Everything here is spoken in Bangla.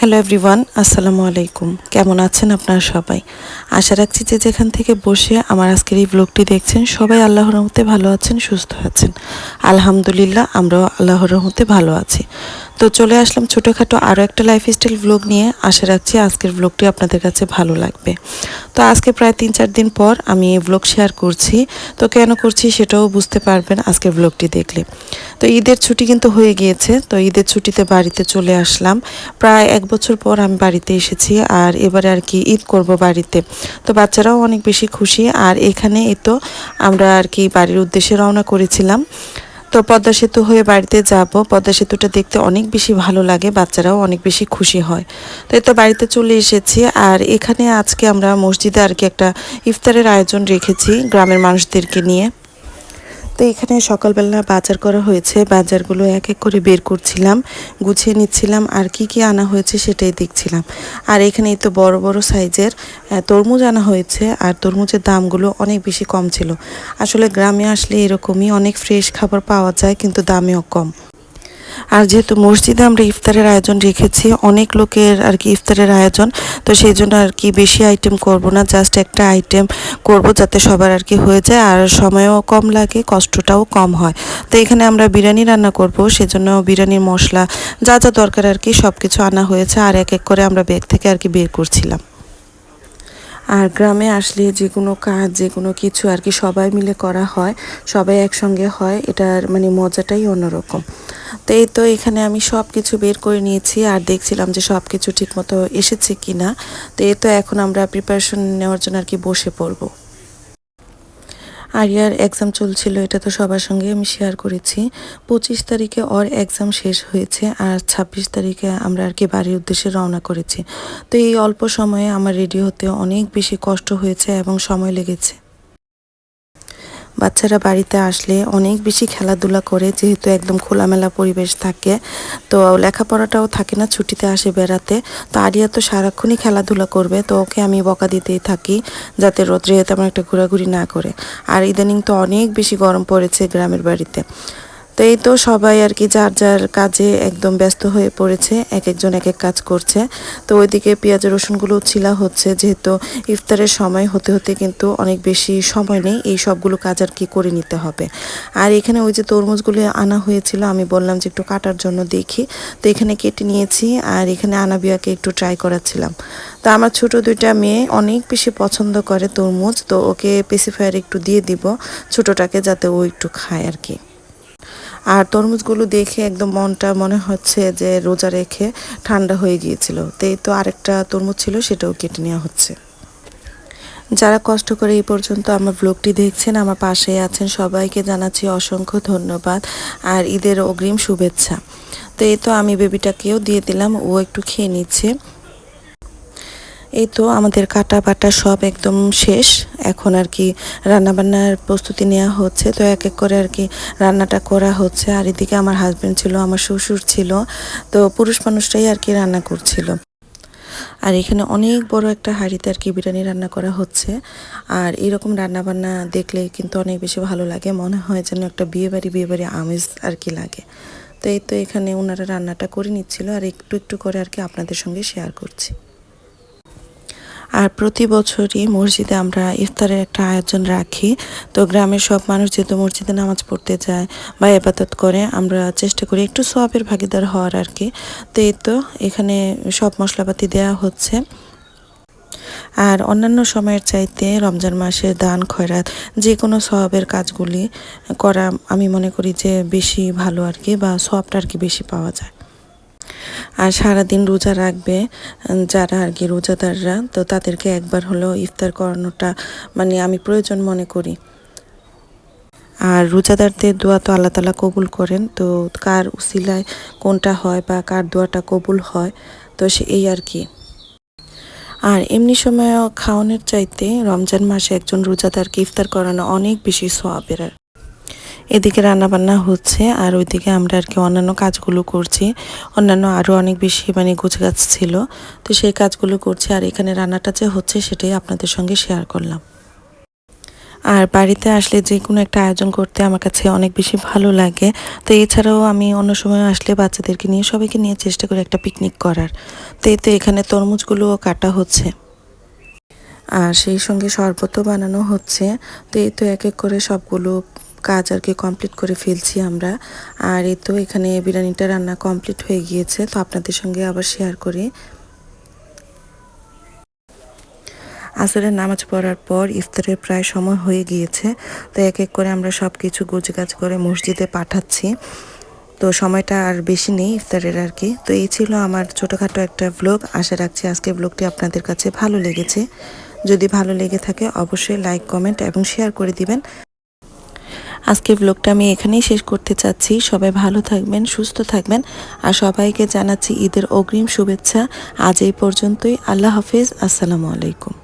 হ্যালো এভরিওয়ান আসসালামু আলাইকুম। কেমন আছেন আপনারা সবাই? আশা রাখছি যে যেখান থেকে বসে আমার আজকের এই ব্লগটি দেখছেন, সবাই আল্লাহর রহমতে ভালো আছেন, সুস্থ আছেন। আলহামদুলিল্লাহ, আমরাও আল্লাহর রহমতে ভালো আছি। তো চলে আসলাম ছোটোখাটো আরও একটা লাইফস্টাইল ব্লগ নিয়ে। আশা রাখছি আজকের ব্লগটি আপনাদের কাছে ভালো লাগবে। তো আজকে প্রায় তিন চার দিন পর আমি এই ব্লগ শেয়ার করছি। তো কেন করছি সেটাও বুঝতে পারবেন আজকের ব্লগটি দেখলে। তো ঈদের ছুটি কিন্তু হয়ে গিয়েছে। তো ঈদের ছুটিতে বাড়িতে চলে আসলাম। প্রায় এক বছর পর আমি বাড়িতে এসেছি আর এবারে আর কি ঈদ করব বাড়িতে। তো বাচ্চারাও অনেক বেশি খুশি। আর এখানে এই তো আমরা আর কি বাড়ির উদ্দেশ্যে রওনা করেছিলাম। তো পদ্মা সেতু হয়ে বাড়িতে যাব। পদ্মা সেতুটা দেখতে অনেক বেশি ভালো লাগে, বাচ্চারাও অনেক বেশি খুশি হয়। তো এই তো বাড়িতে চলে এসেছি। আর এখানে আজকে আমরা মসজিদে আর কি একটা ইফতারের আয়োজন রেখেছি গ্রামের মানুষদেরকে নিয়ে। তো এখানে সকালবেলা বাজার করা হয়েছে। বাজারগুলো এক এক করে বের করছিলাম, গুছিয়ে নিচ্ছিলাম আর কি কি আনা হয়েছে সেটাই দেখছিলাম। আর এখানে তো বড় বড় সাইজের তরমুজ আনা হয়েছে আর তরমুজের দামগুলো অনেক বেশি কম ছিল। আসলে গ্রামে আসলে এরকমই অনেক ফ্রেশ খাবার পাওয়া যায় কিন্তু দামেও কম। আর যেহেতু মসজিদে আমরা ইফতারের আয়োজন রেখেছি, অনেক লোকের আর কি ইফতারের আয়োজন, তো সেই জন্য আর কি বেশি আইটেম করব না জাস্ট একটা আইটেম করব যাতে সবার আর কি হয়ে যায়, আর সময়ও কম লাগে, কষ্টটাও কম হয়। তো এখানে আমরা বিরিয়ানি রান্না করব, সেজন্য বিরিয়ানির মশলা যা যা দরকার আর কি সব কিছু আনা হয়েছে, আর এক এক করে আমরা ব্যাগ থেকে আর কি বের করছিলাম। আর গ্রামে আসলে যে কোনো কাজ, যে কোনো কিছু আর কি সবাই মিলে করা হয়, সবাই একসঙ্গে হয়, এটার মানে মজাটাই অন্যরকম। তো এই তো এখানে আমি সব কিছু বের করে নিয়েছি আর দেখছিলাম যে সব কিছু ঠিক মতো এসেছে কি না তো এই তো এখন আমরা প্রিপারেশন নেওয়ার জন্য আর কি বসে পড়ব। আরিয়ার এক্সাম চলছিল, এটা তো সবার সঙ্গে আমি শেয়ার করেছি। পঁচিশ তারিখে ওর এক্সাম শেষ হয়েছে আর ছাব্বিশ তারিখে আমরা আর কি বাড়ির উদ্দেশ্যে রওনা করেছি। তো এই অল্প সময়ে আমার রেডি হতে অনেক বেশি কষ্ট হয়েছে এবং সময় লেগেছে। বাচ্চারা বাড়িতে আসলে অনেক বেশি খেলাধুলা করে, যেহেতু একদম খোলামেলা পরিবেশ থাকে। তো লেখাপড়াটাও থাকে না, ছুটিতে আসে বেড়াতে। তো আরিয়া তো সারাক্ষণই খেলাধুলা করবে, তো ওকে আমি বকা দিতেই থাকি, যাতে রোদ্রে তেমন একটা ঘোরাঘুরি না করে। আর ইদানিং তো অনেক বেশি গরম পড়েছে গ্রামের বাড়িতে। তো এই তো সবাই আর কি যার যার কাজে একদম ব্যস্ত হয়ে পড়েছে, এক একজন এক এক কাজ করছে। তো ওইদিকে পেঁয়াজ রসুনগুলো ছিলা হচ্ছে, যেহেতু ইফতারের সময় হতে হতে কিন্তু অনেক বেশি সময় নেই, এই সবগুলো কাজ আর কি করে নিতে হবে। আর এখানে ওই যে তরমুজগুলো আনা হয়েছিল, আমি বললাম যে একটু কাটার জন্য দেখি। তো এখানে কেটে নিয়েছি আর এখানে আনাবিয়াকে একটু ট্রাই করাচ্ছিলাম। তো আমার ছোট দুইটা মেয়ে অনেক বেশি পছন্দ করে তরমুজ, তো ওকে পেসিফায়ার একটু দিয়ে দিব, ছোটটাকে যাতে ও একটু খায় আর কি। আর তরমুজগুলো দেখে একদম মনটা মনে হচ্ছে যে রোজা রেখে ঠান্ডা হয়ে গিয়েছিল। তো এই তো আরেকটা তরমুজ ছিল, সেটাও কেটে নেওয়া হচ্ছে। যারা কষ্ট করে এই পর্যন্ত আমার ব্লগটি দেখছেন, আমার পাশে আছেন সবাইকে জানাচ্ছি অসংখ্য ধন্যবাদ আর ঈদের অগ্রিম শুভেচ্ছা। তো এই তো আমি বেবিটাকেও দিয়ে দিলাম, ও একটু খেয়ে নিচ্ছে। এই তো আমাদের কাটা বাটা সব একদম শেষ। এখন আর কি রান্নাবান্নার প্রস্তুতি নেওয়া হচ্ছে। তো এক এক করে আর কি রান্নাটা করা হচ্ছে। আর এদিকে আমার হাজবেন্ড ছিল, আমার শ্বশুর ছিল। তো পুরুষ মানুষটাই আর কি রান্না করছিল। আর এখানে অনেক বড় একটা হাঁড়িতে আর কি বিরিয়ানি রান্না করা হচ্ছে। আর এরকম রান্না বান্না দেখলে কিন্তু অনেক বেশি ভালো লাগে। মনে হয় যেন একটা বিয়ে বাড়ি বিয়ে বাড়ি আমেজ আর কি লাগে। তো এই তো এখানে ওনারা রান্নাটা করে নিচ্ছিল। আর একটু একটু করে আর কি আপনাদের সঙ্গে শেয়ার করছি। আর প্রতি বছরই মসজিদে আমরা ইফতারের একটা আয়োজন রাখি। তো গ্রামের সব মানুষ যেহেতু মসজিদে নামাজ পড়তে যায় বা এবাদত করে, আমরা চেষ্টা করি একটু সবের ভাগিদার হওয়ার আর কি তো এই তো এখানে সব মশলাপাতি দেওয়া হচ্ছে। আর অন্যান্য সময়ের চাইতে রমজান মাসে দান, খয়রাত যে কোনো সবের কাজগুলি করা আমি মনে করি যে বেশি ভালো আর কি বা সবটা আর কি বেশি পাওয়া যায়। আর সারাদিন রোজা রাখবে যারা আর কি রোজাদাররা, তো তাদেরকে একবার হলেও ইফতার করানোটা মানে আমি প্রয়োজন মনে করি। আর রোজাদারদের দোয়া তো আল্লাহ তালা কবুল করেন, তো কার উসিলায় কোনটা হয় বা কার দোয়াটা কবুল হয়, তো সে এই আর কি। আর এমনি সময়ও খাওয়ানোর চাইতে রমজান মাসে একজন রোজাদারকে ইফতার করানো অনেক বেশি সোয়াবের এদিকে রান্নাবান্না হচ্ছে, আর ওইদিকে আমরা আর কি অন্যান্য কাজগুলো করছি। অন্যান্য আরও অনেক বেশি মানে গোছগাছ ছিল। তো সেই কাজগুলো করছি, আর এখানে রান্নাটা যে হচ্ছে সেটাই আপনাদের সঙ্গে শেয়ার করলাম। আর বাড়িতে আসলে যে কোনো একটা আয়োজন করতে আমার কাছে অনেক বেশি ভালো লাগে। তো এছাড়াও আমি অন্য সময় আসলে বাচ্চাদেরকে নিয়ে, সবাইকে নিয়ে চেষ্টা করি একটা পিকনিক করার। তো এই তো এখানে তরমুজগুলোও কাটা হচ্ছে। আর সেই সঙ্গে শরবতও বানানো হচ্ছে। তো এই তো এক এক করে সবগুলো কাজ আর কি কমপ্লিট করে ফেলছি আমরা। আর এই তো এখানে বিরিয়ানিটা রান্না কমপ্লিট হয়ে গিয়েছে, তো আপনাদের সঙ্গে আবার শেয়ার করি। আসরের নামাজ পড়ার পর ইফতারের প্রায় সময় হয়ে গিয়েছে, তো এক এক করে আমরা সব কিছু গোছগাছ করে মসজিদে পাঠাচ্ছি। তো সময়টা আর বেশি নেই ইফতারের আর কি। তো এই ছিল আমার ছোটোখাটো একটা ব্লগ আশা রাখছি আজকের ব্লগটি আপনাদের কাছে ভালো লেগেছে। যদি ভালো লেগে থাকে অবশ্যই লাইক কমেন্ট এবং শেয়ার করে দিবেন। আজকের ব্লগটা আমি এখানেই শেষ করতে চাচ্ছি। সবাই ভালো থাকবেন, সুস্থ থাকবেন আর সবাইকে জানাচ্ছি ঈদের অগ্রিম শুভেচ্ছা। আজ এই পর্যন্তই। আল্লাহ হাফিজ। আসসালামু আলাইকুম।